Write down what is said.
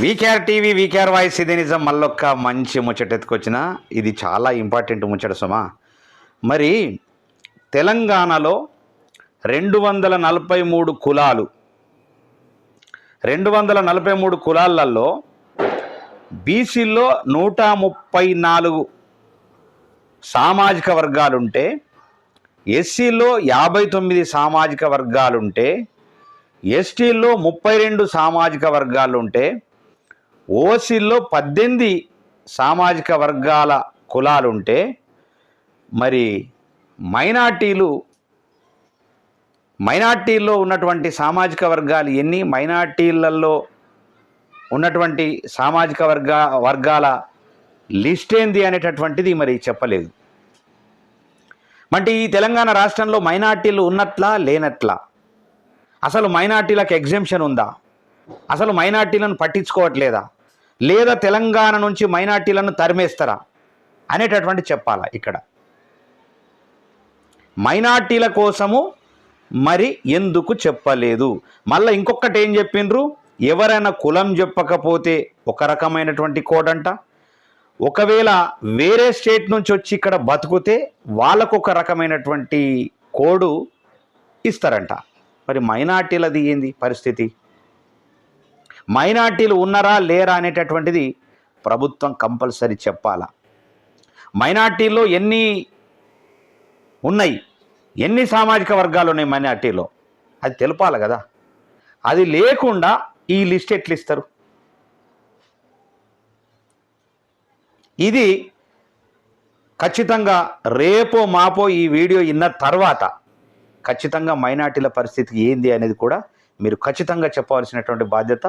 VKR TV VKR voice ఇది నిజం. మళ్ళొక్క మంచి ముచ్చట ఎత్తుకొచ్చిన ఇది చాలా ఇంపార్టెంట్ ముచ్చట సుమా. మరి తెలంగాణలో రెండు వందల నలభై మూడు కులాలు రెండు వందల నలభై మూడు కులాలలో బీసీల్లో నూట ముప్పై నాలుగు సామాజిక వర్గాలుంటే ఎస్సీలో యాభై తొమ్మిది సామాజిక వర్గాలుంటే ఎస్టీల్లో ముప్పై రెండు సామాజిక వర్గాలుంటే ఓసీల్లో పద్దెనిమిది సామాజిక వర్గాల కులాలుంటే మరి మైనార్టీలు మైనార్టీల్లో ఉన్నటువంటి సామాజిక వర్గాలు ఎన్ని? మైనార్టీలలో ఉన్నటువంటి సామాజిక వర్గ వర్గాల లిస్ట్ ఏంది అనేటటువంటిది మరి చెప్పలేదు. అంటే ఈ తెలంగాణ రాష్ట్రంలో మైనార్టీలు ఉన్నట్లా లేనట్లా? అసలు మైనార్టీలకు ఎగ్జెంప్షన్ ఉందా? అసలు మైనార్టీలను పట్టించుకోవట్లేదా? లేదా తెలంగాణ నుంచి మైనార్టీలను తరిమేస్తారా అనేటటువంటి చెప్పాలా ఇక్కడ. మైనార్టీల కోసము మరి ఎందుకు చెప్పలేదు? మళ్ళీ ఇంకొకటి ఏం చెప్పిండ్రు? ఎవరైనా కులం చెప్పకపోతే ఒక రకమైనటువంటి కోడ్ అంట ఒకవేళ వేరే స్టేట్ నుంచి వచ్చి ఇక్కడ బతుకుతే వాళ్ళకు ఒక రకమైనటువంటి కోడు ఇస్తారంట. మరి మైనార్టీలది ఏంది పరిస్థితి? మైనార్టీలు ఉన్నారా లేరా అనేటటువంటిది ప్రభుత్వం కంపల్సరీ చెప్పాలా. మైనార్టీల్లో ఎన్ని ఉన్నాయి ఎన్ని సామాజిక వర్గాలు ఉన్నాయి మైనార్టీలో? అది తెలపాలి కదా. అది లేకుండా ఈ లిస్ట్ ఎట్లా ఇస్తారు ఇది ఖచ్చితంగా రేపో మాపో ఈ వీడియో ఇన్న తర్వాత ఖచ్చితంగా మైనార్టీల పరిస్థితి ఏంది అనేది కూడా మీరు ఖచ్చితంగా చెప్పవలసినటువంటి బాధ్యత